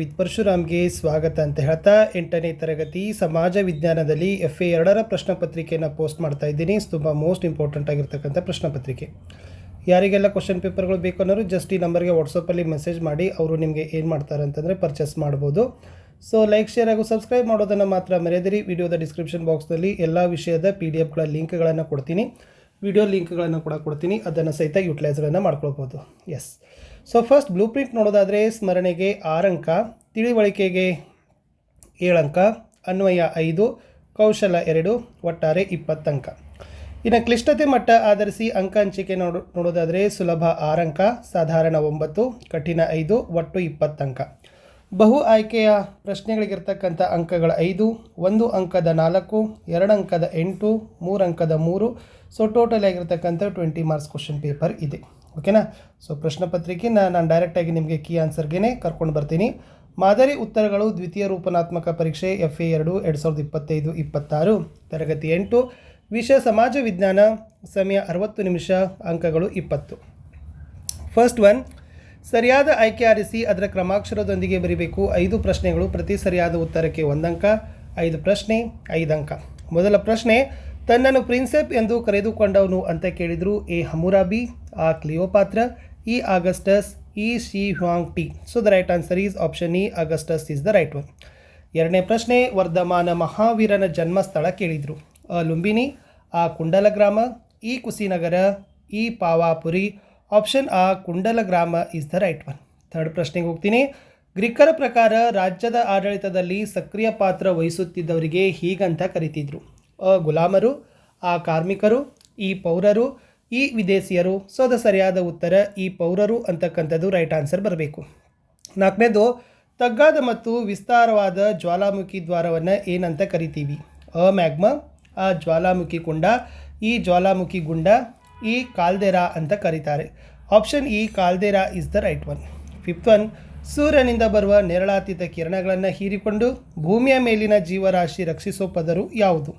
With ಪರಶುರಾಮ್ಗೆ ಸ್ವಾಗತ ಅಂತ ಹೇಳ್ತಾ ಎಂಟನೇ ತರಗತಿ ಸಮಾಜ ವಿಜ್ಞಾನದಲ್ಲಿ ಎಫ್ ಎ ಎರಡರ ಪ್ರಶ್ನೆ ಪತ್ರಿಕೆಯನ್ನು ಪೋಸ್ಟ್ ಮಾಡ್ತಾ ಇದ್ದೀನಿ. ತುಂಬ ಮೋಸ್ಟ್ ಇಂಪಾರ್ಟೆಂಟ್ ಆಗಿರ್ತಕ್ಕಂಥ ಪ್ರಶ್ನೆ ಪತ್ರಿಕೆ. ಯಾರಿಗೆಲ್ಲ ಕ್ವಶನ್ ಪೇಪರ್ಗಳು ಬೇಕು ಅನ್ನೋರು ಜಸ್ಟ್ ಈ ನಂಬರ್ಗೆ ವಾಟ್ಸಪ್ಪಲ್ಲಿ ಮೆಸೇಜ್ ಮಾಡಿ, ಅವರು ನಿಮಗೆ ಏನು ಮಾಡ್ತಾರೆ ಅಂತಂದರೆ ಪರ್ಚೇಸ್ ಮಾಡ್ಬೋದು. ಸೊ ಲೈಕ್ ಶೇರ್ ಹಾಗೂ ಸಬ್ಸ್ಕ್ರೈಬ್ ಮಾಡೋದನ್ನು ಮಾತ್ರ ಮರೆಯದಿರಿ. ವಿಡಿಯೋದ ಡಿಸ್ಕ್ರಿಪ್ಷನ್ ಬಾಕ್ಸ್ನಲ್ಲಿ ಎಲ್ಲ ವಿಷಯದ ಪಿ ಡಿ ಎಫ್ಗಳ ಲಿಂಕ್ಗಳನ್ನು ಕೊಡ್ತೀನಿ. ವಿಡಿಯೋ ಲಿಂಕ್ಗಳನ್ನು ಕೂಡ ಕೊಡ್ತೀನಿ. ಅದನ್ನು ಸಹಿತ ಯುಟಿಲೈಸ್ಗಳನ್ನು ಮಾಡ್ಕೊಳ್ಬೋದು. Yes so first blueprint ನೋಡೋದಾದರೆ ಸ್ಮರಣೆಗೆ ಆರು ಅಂಕ ತಿಳಿವಳಿಕೆಗೆ ಏಳು ಅಂಕ ಅನ್ವಯ ಐದು, ಕೌಶಲ ಎರಡು, ಒಟ್ಟಾರೆ ಇಪ್ಪತ್ತು ಅಂಕ ಇನ್ನು ಕ್ಲಿಷ್ಟತೆ ಮಟ್ಟ ಆಧರಿಸಿ ಅಂಕ ಹಂಚಿಕೆ ನೋಡು, ನೋಡೋದಾದರೆ ಸುಲಭ ಆರು ಅಂಕ ಸಾಧಾರಣ ಒಂಬತ್ತು, ಕಠಿಣ ಐದು, ಒಟ್ಟು ಇಪ್ಪತ್ತು ಅಂಕ ಬಹು ಆಯ್ಕೆಯ ಪ್ರಶ್ನೆಗಳಿಗಿರ್ತಕ್ಕಂಥ ಅಂಕಗಳ ಐದು, ಒಂದು ಅಂಕದ ನಾಲ್ಕು, ಎರಡು ಅಂಕದ ಎಂಟು, ಮೂರು ಅಂಕದ ಮೂರು. ಸೊ ಟೋಟಲ್ ಆಗಿರ್ತಕ್ಕಂಥ ಟ್ವೆಂಟಿ ಮಾರ್ಕ್ಸ್ ಕ್ವಶನ್ ಪೇಪರ್ ಇದೆ. ಓಕೆನಾ ಸೊ ಪ್ರಶ್ನೆ ಪತ್ರಿಕೆನ ನಾನು ಡೈರೆಕ್ಟಾಗಿ ನಿಮಗೆ ಕೀ ಆನ್ಸರ್ಗೆ ಕರ್ಕೊಂಡು ಬರ್ತೀನಿ. ಮಾದರಿ ಉತ್ತರಗಳು ದ್ವಿತೀಯ ರೂಪನಾತ್ಮಕ ಪರೀಕ್ಷೆ ಎಫ್ ಎ ಎರಡು ಎರಡು ಸಾವಿರದ ಇಪ್ಪತ್ತೈದು, ಇಪ್ಪತ್ತಾರು. ತರಗತಿ ಎಂಟು, ವಿಷಯ ಸಮಾಜ ವಿಜ್ಞಾನ, ಸಮಯ ಅರವತ್ತು ನಿಮಿಷ, ಅಂಕಗಳು ಇಪ್ಪತ್ತು. ಫಸ್ಟ್ ಒನ್ ಸರಿಯಾದ ಆಯ್ಕೆ ಆರಿಸಿ ಅದರ ಕ್ರಮಾಕ್ಷರದೊಂದಿಗೆ ಬರೀಬೇಕು. ಐದು ಪ್ರಶ್ನೆಗಳು ಪ್ರತಿ ಸರಿಯಾದ ಉತ್ತರಕ್ಕೆ ಒಂದಂಕ. ಐದು ಪ್ರಶ್ನೆ ಐದು ಅಂಕ ಮೊದಲ ಪ್ರಶ್ನೆ, ತನ್ನನ್ನು ಪ್ರಿನ್ಸೆಪ್ ಎಂದು ಕರೆದುಕೊಂಡವನು ಅಂತ ಕೇಳಿದರು. ಎ. ಹಮುರಾಬಿ, ಆ. ಕ್ಲಿಯೋಪಾತ್ರ, ಇ. Augustus, E. Shi. Huang Ti so the right answer is option E Augustus is the right one ಎರಡನೇ ಪ್ರಶ್ನೆ, ವರ್ಧಮಾನ ಮಹಾವೀರನ ಜನ್ಮಸ್ಥಳ ಕೇಳಿದರು. ಅ. ಲುಂಬಿನಿ, ಆ. ಕುಂಡಲ ಗ್ರಾಮ ಇ. ಕುಸಿನಗರ, ಇ. ಪಾವಾಪುರಿ ಆಪ್ಷನ್ ಆ Kundala Grama is the right one third ಪ್ರಶ್ನೆಗೆ ಹೋಗ್ತೀನಿ. ಗ್ರೀಕರ ಪ್ರಕಾರ ರಾಜ್ಯದ ಆಡಳಿತದಲ್ಲಿ ಸಕ್ರಿಯ ಪಾತ್ರ ವಹಿಸುತ್ತಿದ್ದವರಿಗೆ ಹೀಗಂತ ಕರಿತಿದ್ರು. ಅ, ಗುಲಾಮರು, ಆ ಕಾರ್ಮಿಕರು, ಈ ಪೌರರು, ಈ ವಿದೇಶಿಯರು ಸೊ ಅದು ಸರಿಯಾದ ಉತ್ತರ ಈ ಪೌರರು ಅಂತಕ್ಕಂಥದ್ದು ರೈಟ್ ಆನ್ಸರ್ ಬರಬೇಕು. ನಾಲ್ಕನೇದು, ತಗ್ಗಾದ ಮತ್ತು ವಿಸ್ತಾರವಾದ ಜ್ವಾಲಾಮುಖಿ ದ್ವಾರವನ್ನು ಏನಂತ ಕರಿತೀವಿ? ಅ, ಮ್ಯಾಗ್ಮ, ಆ ಜ್ವಾಲಾಮುಖಿ ಕುಂಡ, ಈ ಜ್ವಾಲಾಮುಖಿ ಗುಂಡ ಈ ಕಾಲ್ದೆರಾ ಅಂತ ಕರೀತಾರೆ. Option E, caldera is the right one. Fifth one, ಸೂರ್ಯನಿಂದ ಬರುವ ನೇರಳಾತೀತ ಕಿರಣಗಳನ್ನು ಹೀರಿಕೊಂಡು ಭೂಮಿಯ ಮೇಲಿನ ಜೀವರಾಶಿ ರಕ್ಷಿಸೋ ಪದರು ಯಾವುದು?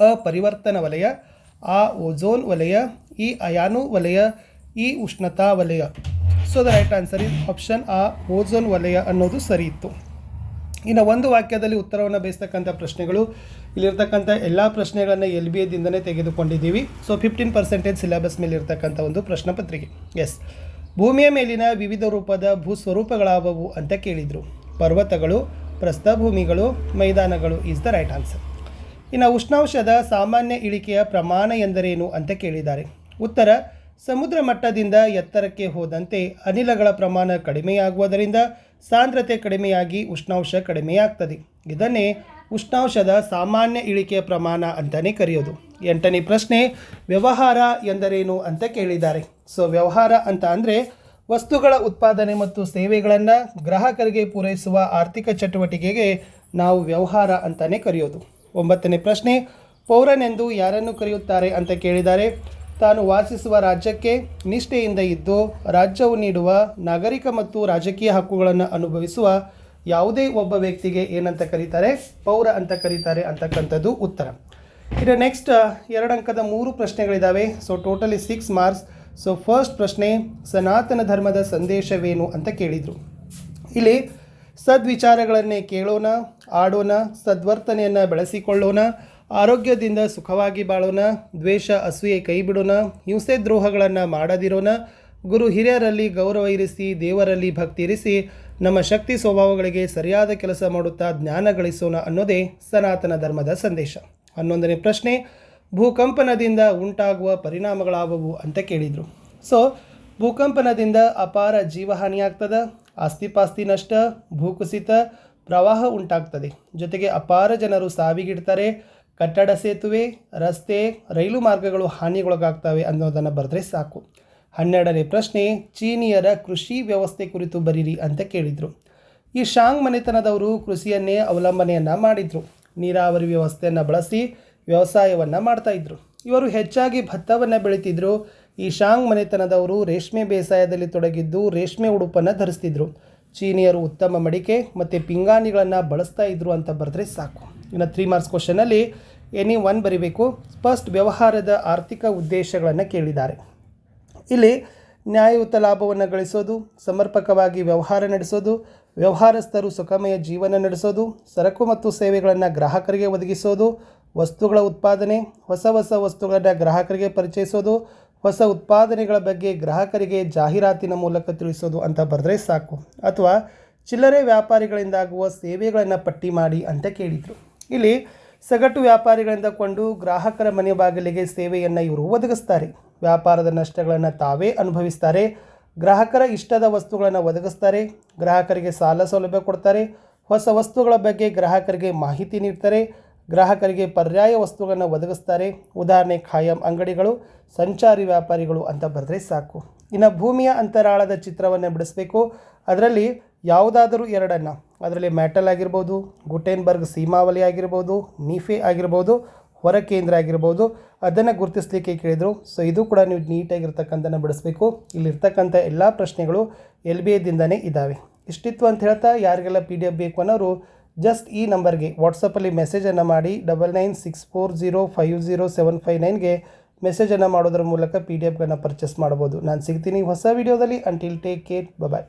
ಅ, ಪರಿವರ್ತನ ವಲಯ, ಆ ಓಝೋನ್ ವಲಯ, ಈ, ಅಯಾನು ವಲಯ, ಈ, ಉಷ್ಣತಾ ವಲಯ. So the right answer is option A ozone ವಲಯ ಅನ್ನೋದು ಸರಿ ಇತ್ತು. ಇನ್ನು ಒಂದು ವಾಕ್ಯದಲ್ಲಿ ಉತ್ತರವನ್ನು ಬೇಯಿಸ್ತಕ್ಕಂಥ ಪ್ರಶ್ನೆಗಳು ಇಲ್ಲಿರ್ತಕ್ಕಂಥ ಎಲ್ಲ ಪ್ರಶ್ನೆಗಳನ್ನು ಎಲ್ ಬಿ ಎದಿಂದನೇ ತೆಗೆದುಕೊಂಡಿದ್ದೀವಿ. ಸೊ ಫಿಫ್ಟೀನ್ ಪರ್ಸೆಂಟೇಜ್ ಸಿಲೆಬಸ್ ಮೇಲೆ ಇರ್ತಕ್ಕಂಥ ಒಂದು ಪ್ರಶ್ನೆ ಪತ್ರಿಕೆ. ಎಸ್ ಭೂಮಿಯ ಮೇಲಿನ ವಿವಿಧ ರೂಪದ ಭೂ ಸ್ವರೂಪಗಳಾವವು ಅಂತ ಕೇಳಿದರು. ಪರ್ವತಗಳು, ಪ್ರಸ್ಥಭೂಮಿಗಳು, ಮೈದಾನಗಳು ಈಸ್ ದ ರೈಟ್ ಆನ್ಸರ್ ಇನ್ನು ಉಷ್ಣಾಂಶದ ಸಾಮಾನ್ಯ ಇಳಿಕೆಯ ಪ್ರಮಾಣ ಎಂದರೇನು ಅಂತ ಕೇಳಿದ್ದಾರೆ. ಉತ್ತರ, ಸಮುದ್ರ ಮಟ್ಟದಿಂದ ಎತ್ತರಕ್ಕೆ ಹೋದಂತೆ ಅನಿಲಗಳ ಪ್ರಮಾಣ ಕಡಿಮೆಯಾಗುವುದರಿಂದ ಸಾಂದ್ರತೆ ಕಡಿಮೆಯಾಗಿ ಉಷ್ಣಾಂಶ ಕಡಿಮೆಯಾಗ್ತದೆ. ಇದನ್ನೇ ಉಷ್ಣಾಂಶದ ಸಾಮಾನ್ಯ ಇಳಿಕೆಯ ಪ್ರಮಾಣ ಅಂತಲೇ ಕರೆಯೋದು. ಎಂಟನೇ ಪ್ರಶ್ನೆ, ವ್ಯವಹಾರ ಎಂದರೇನು ಅಂತ ಕೇಳಿದ್ದಾರೆ. ಸೊ ವ್ಯವಹಾರ ಅಂತ ಅಂದರೆ ವಸ್ತುಗಳ ಉತ್ಪಾದನೆ ಮತ್ತು ಸೇವೆಗಳನ್ನು ಗ್ರಾಹಕರಿಗೆ ಪೂರೈಸುವ ಆರ್ಥಿಕ ಚಟುವಟಿಕೆಗೆ ನಾವು ವ್ಯವಹಾರ ಅಂತಲೇ ಕರೆಯೋದು. ಒಂಬತ್ತನೇ ಪ್ರಶ್ನೆ, ಪೌರನೆಂದು ಯಾರನ್ನು ಕರೆಯುತ್ತಾರೆ ಅಂತ ಕೇಳಿದ್ದಾರೆ. ತಾನು ವಾಸಿಸುವ ರಾಜ್ಯಕ್ಕೆ ನಿಷ್ಠೆಯಿಂದ ಇದ್ದು ರಾಜ್ಯವು ನೀಡುವ ನಾಗರಿಕ ಮತ್ತು ರಾಜಕೀಯ ಹಕ್ಕುಗಳನ್ನು ಅನುಭವಿಸುವ ಯಾವುದೇ ಒಬ್ಬ ವ್ಯಕ್ತಿಗೆ ಏನಂತ ಕರೀತಾರೆ? ಪೌರ ಅಂತ ಕರೀತಾರೆ ಅಂತಕ್ಕಂಥದ್ದು ಉತ್ತರ. ಇನ್ನು ನೆಕ್ಸ್ಟ್ ಎರಡು ಅಂಕದ ಮೂರು ಪ್ರಶ್ನೆಗಳಿದ್ದಾವೆ so totally six marks so first ಪ್ರಶ್ನೆ, ಸನಾತನ ಧರ್ಮದ ಸಂದೇಶವೇನು ಅಂತ ಕೇಳಿದರು. ಇಲ್ಲಿ ಸದ್ವಿಚಾರಗಳನ್ನೇ ಕೇಳೋಣ, ಆಡೋಣ, ಸದ್ವರ್ತನೆಯನ್ನು ಬೆಳೆಸಿಕೊಳ್ಳೋಣ ಆರೋಗ್ಯದಿಂದ ಸುಖವಾಗಿ ಬಾಳೋಣ, ದ್ವೇಷ, ಅಸೂಯೆ ಕೈ ಬಿಡೋಣ ಹಿಂಸೆ ದ್ರೋಹಗಳನ್ನು ಮಾಡದಿರೋಣ. ಗುರು ಹಿರಿಯರಲ್ಲಿ ಗೌರವ ಇರಿಸಿ, ದೇವರಲ್ಲಿ ಭಕ್ತಿ ಇರಿಸಿ, ನಮ್ಮ ಶಕ್ತಿ ಸ್ವಭಾವಗಳಿಗೆ ಸರಿಯಾದ ಕೆಲಸ ಮಾಡುತ್ತಾ ಜ್ಞಾನ ಗಳಿಸೋಣ ಅನ್ನೋದೇ ಸನಾತನ ಧರ್ಮದ ಸಂದೇಶ. ಹನ್ನೊಂದನೇ ಪ್ರಶ್ನೆ, ಭೂಕಂಪನದಿಂದ ಉಂಟಾಗುವ ಪರಿಣಾಮಗಳಾವವು ಅಂತ ಕೇಳಿದರು. ಸೊ ಭೂಕಂಪನದಿಂದ ಅಪಾರ ಜೀವಹಾನಿಯಾಗ್ತದೆ, ಆಸ್ತಿಪಾಸ್ತಿ ನಷ್ಟ, ಭೂಕುಸಿತ, ಪ್ರವಾಹ ಉಂಟಾಗ್ತದೆ. ಜೊತೆಗೆ ಅಪಾರ ಜನರು ಸಾವಿಗಿಡ್ತಾರೆ ಕಟ್ಟಡ ಸೇತುವೆ, ರಸ್ತೆ, ರೈಲು ಮಾರ್ಗಗಳು ಹಾನಿಗೊಳಗಾಗ್ತವೆ ಅನ್ನೋದನ್ನು ಬರೆದ್ರೆ ಸಾಕು. ಹನ್ನೆರಡನೇ ಪ್ರಶ್ನೆ, ಚೀನಿಯರ ಕೃಷಿ ವ್ಯವಸ್ಥೆ ಕುರಿತು ಬರೀರಿ ಅಂತ ಕೇಳಿದರು. ಈ ಶಾಂಗ್ ಮನೆತನದವರು ಕೃಷಿಯನ್ನೇ ಅವಲಂಬನೆಯನ್ನು ಮಾಡಿದರು. ನೀರಾವರಿ ವ್ಯವಸ್ಥೆಯನ್ನು ಬಳಸಿ ವ್ಯವಸಾಯವನ್ನು ಮಾಡ್ತಾಯಿದ್ರು ಇವರು ಹೆಚ್ಚಾಗಿ ಭತ್ತವನ್ನು ಬೆಳೀತಿದ್ರು. ಈ ಶಾಂಗ್ ಮನೆತನದವರು ರೇಷ್ಮೆ ಬೇಸಾಯದಲ್ಲಿ ತೊಡಗಿದ್ದು ರೇಷ್ಮೆ ಉಡುಪನ್ನು ಧರಿಸ್ತಿದ್ರು. ಚೀನಿಯರು ಉತ್ತಮ ಮಡಿಕೆ ಮತ್ತು ಪಿಂಗಾಣಿಗಳನ್ನು ಬಳಸ್ತಾ ಇದ್ರು ಅಂತ ಬರೆದ್ರೆ ಸಾಕು. ಇನ್ನು ತ್ರೀ ಮಾರ್ಕ್ಸ್ ಕ್ವಶನಲ್ಲಿ ಎನಿ ಒನ್ ಬರಿಬೇಕು? ಫಸ್ಟ್ ವ್ಯವಹಾರದ ಆರ್ಥಿಕ ಉದ್ದೇಶಗಳನ್ನು ಕೇಳಿದ್ದಾರೆ. ಇಲ್ಲಿ ನ್ಯಾಯಯುತ ಲಾಭವನ್ನು ಗಳಿಸೋದು, ಸಮರ್ಪಕವಾಗಿ ವ್ಯವಹಾರ ನಡೆಸೋದು, ವ್ಯವಹಾರಸ್ಥರು ಸುಖಮಯ ಜೀವನ ನಡೆಸೋದು, ಸರಕು ಮತ್ತು ಸೇವೆಗಳನ್ನು ಗ್ರಾಹಕರಿಗೆ ಒದಗಿಸೋದು, ವಸ್ತುಗಳ ಉತ್ಪಾದನೆ, ಹೊಸ ಹೊಸ ವಸ್ತುಗಳನ್ನು ಗ್ರಾಹಕರಿಗೆ ಪರಿಚಯಿಸೋದು ಹೊಸ ಉತ್ಪಾದನೆಗಳ ಬಗ್ಗೆ ಗ್ರಾಹಕರಿಗೆ ಜಾಹೀರಾತಿನ ಮೂಲಕ ತಿಳಿಸೋದು ಅಂತ ಬರೆದ್ರೆ ಸಾಕು. ಅಥವಾ ಚಿಲ್ಲರೆ ವ್ಯಾಪಾರಿಗಳಿಂದಾಗುವ ಸೇವೆಗಳನ್ನು ಪಟ್ಟಿ ಮಾಡಿ ಅಂತ ಕೇಳಿದರು. ಇಲ್ಲಿ ಸಗಟು ವ್ಯಾಪಾರಿಗಳಿಂದ ಕೊಂಡು ಗ್ರಾಹಕರ ಮನೆ ಬಾಗಿಲಿಗೆ ಸೇವೆಯನ್ನು ಇವರು ಒದಗಿಸ್ತಾರೆ. ವ್ಯಾಪಾರದ ನಷ್ಟಗಳನ್ನು ತಾವೇ ಅನುಭವಿಸ್ತಾರೆ. ಗ್ರಾಹಕರ ಇಷ್ಟದ ವಸ್ತುಗಳನ್ನು ಒದಗಿಸ್ತಾರೆ. ಗ್ರಾಹಕರಿಗೆ ಸಾಲ ಸೌಲಭ್ಯ ಕೊಡ್ತಾರೆ. ಹೊಸ ವಸ್ತುಗಳ ಬಗ್ಗೆ ಗ್ರಾಹಕರಿಗೆ ಮಾಹಿತಿ ನೀಡ್ತಾರೆ. ಗ್ರಾಹಕರಿಗೆ ಪರ್ಯಾಯ ವಸ್ತುಗಳನ್ನು ಒದಗಿಸ್ತಾರೆ. ಉದಾಹರಣೆ ಖಾಯಂ ಅಂಗಡಿಗಳು, ಸಂಚಾರಿ ವ್ಯಾಪಾರಿಗಳು ಅಂತ ಬರೆದ್ರೆ ಸಾಕು. ಇನ್ನು ಭೂಮಿಯ ಅಂತರಾಳದ ಚಿತ್ರವನ್ನು ಬಿಡಿಸಬೇಕು. ಅದರಲ್ಲಿ ಯಾವುದಾದರೂ ಎರಡನ್ನು. ಅದರಲ್ಲಿ ಮ್ಯಾಟಲ್ ಆಗಿರ್ಬೋದು, ಗುಟೆನ್ಬರ್ಗ್ ಸೀಮಾವಲಿ ಆಗಿರ್ಬೋದು, ನೀಫೆ ಆಗಿರ್ಬೋದು, ಹೊರ ಕೇಂದ್ರ ಆಗಿರ್ಬೋದು. ಅದನ್ನು ಗುರುತಿಸಲಿಕ್ಕೆ ಕೇಳಿದರು. ಸೊ ಇದು ಕೂಡ ನೀವು ನೀಟಾಗಿರ್ತಕ್ಕಂಥನ್ನು ಬಿಡಿಸ್ಬೇಕು. ಇಲ್ಲಿರ್ತಕ್ಕಂಥ ಎಲ್ಲ ಪ್ರಶ್ನೆಗಳು ಎಲ್ ಬಿ ಎದಿಂದನೇ ಇದ್ದಾವೆ. ಇಷ್ಟಿತ್ತು ಅಂತ ಹೇಳ್ತಾ ಯಾರಿಗೆಲ್ಲ ಪಿ ಡಿ ಎಫ್ ಬೇಕು ಅನ್ನೋರು ಜಸ್ಟ್ ಈ ನಂಬರ್ಗೆ ವಾಟ್ಸಪ್ಪಲ್ಲಿ ಮೆಸೇಜನ್ನು ಮಾಡಿ double nine six four zero five zero seven five ನೈನ್ಗೆ ಮೆಸೇಜನ್ನು ಮಾಡೋದ್ರ ಮೂಲಕ ಪಿ ಡಿ ಎಫ್ಗಳನ್ನು ಪರ್ಚೇಸ್ ಮಾಡ್ಬೋದು. ನಾನು ಸಿಗ್ತೀನಿ ಹೊಸ ವೀಡಿಯೋದಲ್ಲಿ ಅಂಟಿಲ್ ಟೇಕ್ ಕೇರ್ ಬಾಯ್